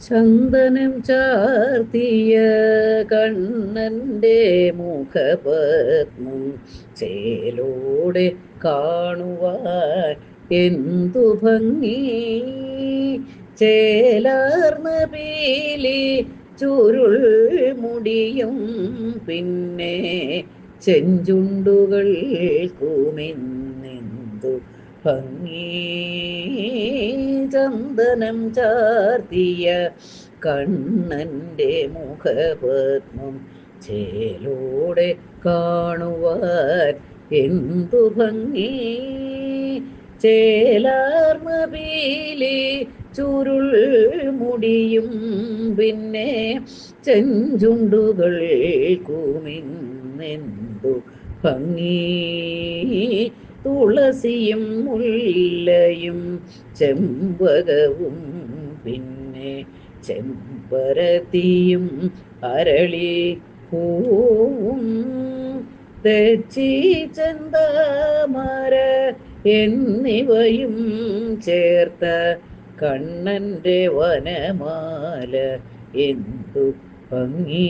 ചന്ദനം ചാർത്തിയ കണ്ണന്റെ മുഖപത്മം ചേലോടെ കാണുവാൻ എന്തു ഭംഗി. ചേലാർന്ന പീലി ചുരുൾ മുടിയും പിന്നെ ചെഞ്ചുണ്ടുകൾ കൂമിന്നെന്തു ഭംഗി ചന്ദനം ചാർത്തിയ കണ്ണന്റെ മുഖപത്മം ചേലോടെ കാണുവാൻ എന്തു ഭംഗി? ചേലാർമബീലി ചുരുൾ മുടിയും പിന്നെ ചെഞ്ചുണ്ടുകൾ കൂമിന്നെന്തു ഭംഗി? തുളസിയും മുല്ലയും ചെമ്പകവും പിന്നെ ചെമ്പരത്തിയും അരളി പൂവും. തെച്ചി ചന്താമര എന്നിവയും ചേർത്ത കണ്ണന്റെ വനമാല എന്തു ഭംഗി.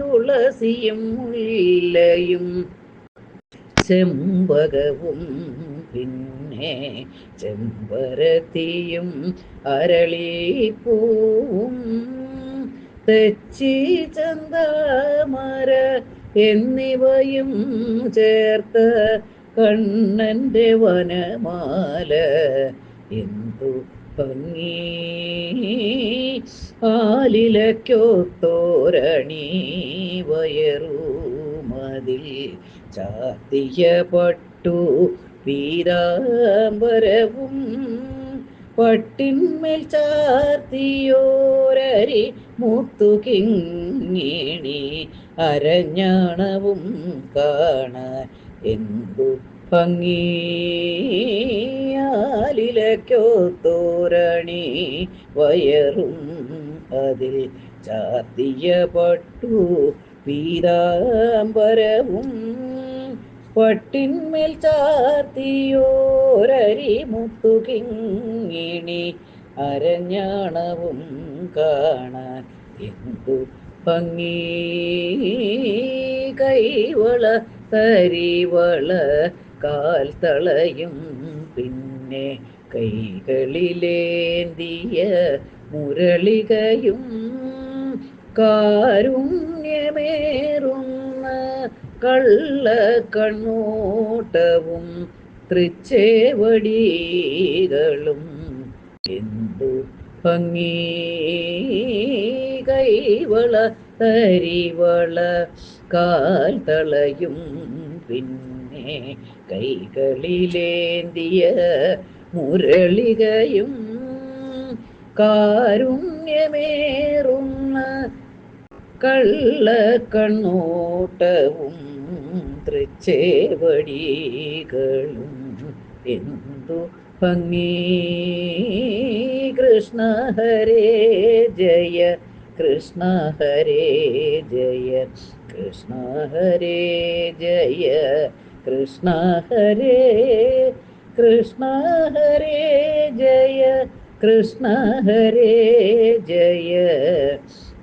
തുളസിയും മുല്ലയും ചെമ്പകവും പിന്നെ ചെമ്പരത്തിയും അരളിപ്പൂവും തെച്ചി ചന്ദമര എന്നിവയും ചേർത്ത കണ്ണന്റെ വനമാല എന്തു ഭംഗി. ആലിലയ്ക്കൊത്തോരണി വയറുമതിൽ ചാത്തിയ ചാത്തിയപ്പെട്ടു പീതാംബരവും പട്ടിന്മേൽ ചാർത്തിയോരരി മുത്തുകിങ്ങിണി. അരഞ്ഞാണവും കാണാൻ എന്തു തോരണി വയറും അതിൽ ചാത്തിയ പട്ടു പീതാംബരവും പട്ടിന്മേൽ ചാർത്തിയോരരി മുത്തുകിങ്ങിണി അരഞ്ഞാണവും കാണാൻ എന്തു ഭംഗി. കൈവള തരിവള കാൽ തളയും പിന്നെ കൈകളിലേന്തിയ മുരളികയും കാരുണ്യമേറുന്ന കള്ള കണ്ണോട്ടവും തൃച്ചേവടികളും എന്തു ഭംഗി കൈവള തരിവള കാൽ തളയും പിന്നെ കൈകളിലേന്തിയ മുരളികയും കാരുണ്യമേറുന്ന കള്ള കണ്ണോട്ടവും തൃച്ചേവടികളും എന്തു ഭംഗി? കൃഷ്ണ ഹരേ ജയ കൃഷ്ണ ഹരേ ജയ കൃഷ്ണ ഹരേ ജയ കൃഷ്ണ ഹരേ കൃഷ്ണ ഹരേ ജയ കൃഷ്ണ ഹരേ ജയ.